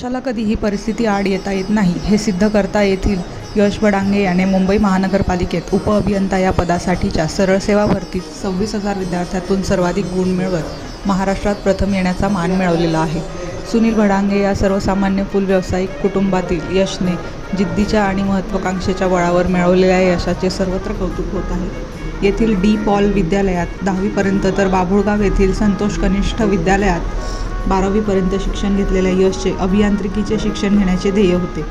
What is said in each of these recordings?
यशाला कधीही परिस्थिती आड येता येत नाही हे सिद्ध करता येथील यश बडांगे याने मुंबई महानगरपालिकेत उपअभियंता या पदासाठीच्या सरळ सेवा भरतीत सव्वीस हजार विद्यार्थ्यातून सर्वाधिक गुण मिळवत महाराष्ट्रात प्रथम येण्याचा मान मिळवलेला आहे. सुनील भडांगे या सर्वसामान्य फुल व्यावसायिक कुटुंबातील यशने जिद्दीच्या आणि महत्त्वाकांक्षेच्या बळावर मिळवलेल्या यशाचे सर्वत्र कौतुक होत आहे. येथील डी पॉल विद्यालयात दहावीपर्यंत तर बाभुळगाव येथील संतोष कनिष्ठ विद्यालयात बारावीपर्यंत शिक्षण घेतलेल्या यशचे अभियांत्रिकीचे शिक्षण घेण्याचे ध्येय होते.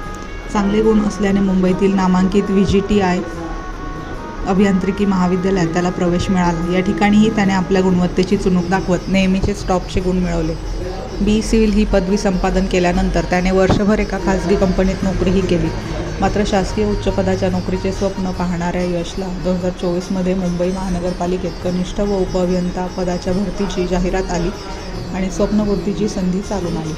चांगले गुण असल्याने मुंबईतील नामांकित व्ही जी टी आय अभियांत्रिकी महाविद्यालयात त्याला प्रवेश मिळाला. या ठिकाणीही त्याने आपल्या गुणवत्तेची चुणूक दाखवत नेहमीचेच टॉपचे गुण मिळवले. बी सिव्हिल ही पदवी संपादन केल्यानंतर त्याने वर्षभर एका खाजगी कंपनीत नोकरीही केली. मात्र शासकीय उच्च पदाच्या नोकरीचे स्वप्न पाहणाऱ्या यशला दोन हजार चोवीसमध्ये मुंबई महानगरपालिकेत कनिष्ठ व उपअभियंता पदाच्या भरतीची जाहिरात आली आणि स्वप्नपूर्तीची संधी चालून आली.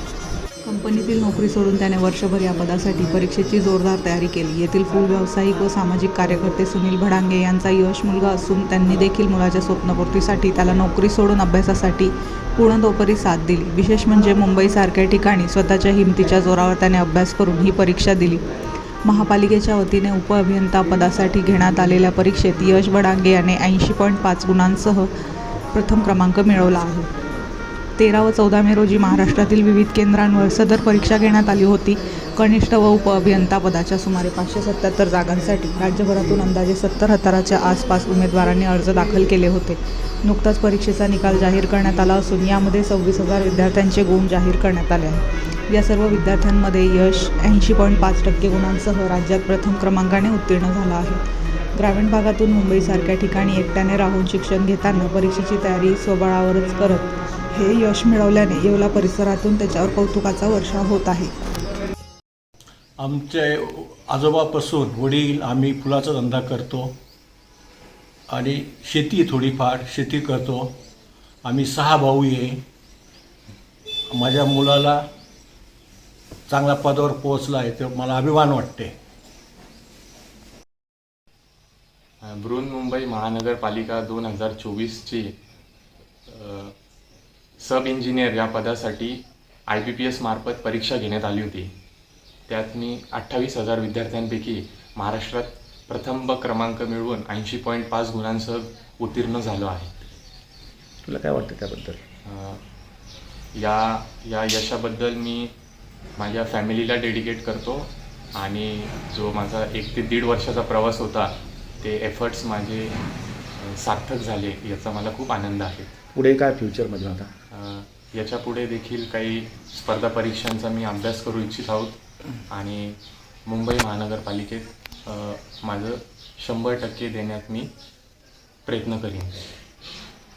कंपनीतील नोकरी सोडून त्याने वर्षभर या पदासाठी परीक्षेची जोरदार तयारी केली. येथील फुल व्यावसायिक व सामाजिक कार्यकर्ते सुनील भडांगे यांचा यश मुलगा असून त्यांनी देखील मुलाच्या स्वप्नपूर्तीसाठी त्याला नोकरी सोडून अभ्यासासाठी पूर्णतोपरी साथ दिली. विशेष म्हणजे मुंबईसारख्या ठिकाणी स्वतःच्या हिमतीच्या जोरावर त्याने अभ्यास करून ही परीक्षा दिली. महापालिकेच्या वतीने उपअभियंता पदासाठी घेण्यात आलेल्या परीक्षेत यश बडांगे याने ऐंशी पॉईंट पाच गुणांसह प्रथम क्रमांक मिळवला आहे. तेरा व चौदा मे रोजी महाराष्ट्रातील विविध केंद्रांवर सदर परीक्षा घेण्यात आली होती. कनिष्ठ व उपअभियंता पदाच्या सुमारे पाचशे सत्याहत्तर जागांसाठी राज्यभरातून अंदाजे सत्तर हजाराच्या आसपास उमेदवारांनी अर्ज दाखल केले होते. नुकताच परीक्षेचा निकाल जाहीर करण्यात आला असून यामध्ये सव्वीस हजार विद्यार्थ्यांचे गुण जाहीर करण्यात आले आहेत. या सर्व विद्यार्थ्यांमध्ये यश ऐंशी पॉईंट पाच टक्के गुणांसह राज्यात प्रथम क्रमांकाने उत्तीर्ण झाला आहे. ग्रामीण भागातून मुंबईसारख्या ठिकाणी एकट्याने राहून शिक्षण घेताना परीक्षेची तयारी स्वबळावरच करत हे यश मिळवल्याने येवला परिसरातून त्याच्यावर कौतुकाचा वर्षाव होत आहे. आमचे आजोबापासून वडील आम्ही फुलाचा धंदा करतो आणि शेती थोडीफार शेती करतो. आम्ही सहा भाऊ आहे. माझ्या मुलाला चांगल्या पदावर पोहोचला आहे तर मला अभिमान वाटते. बृहन्मुंबई महानगरपालिका दोन हजार चोवीसची सब इंजिनियर या पदासाठी आय पी पी एस मार्फत परीक्षा घेण्यात आली होती. त्यात मी अठ्ठावीस हजार विद्यार्थ्यांपैकी महाराष्ट्रात प्रथम ब क्रमांक मिळवून ऐंशी पॉईंट पाच गुणांसह उत्तीर्ण झालो आहे. तुला काय वाटतं त्याबद्दल? या या यशाबद्दल मी माझ्या फॅमिलीला डेडिकेट करतो आणि जो माझा एक ते दीड वर्षाचा प्रवास होता ते एफर्ट्स माझे सार्थक झाले याचा मला खूप आनंद आहे. पुढे काय फ्युचरमध्ये आता? याच्यापुढे देखील काही स्पर्धा परीक्षांचा मी अभ्यास करू इच्छित आहोत आणि मुंबई महानगरपालिकेत माझं शंभर टक्के देण्यात मी प्रयत्न करीन.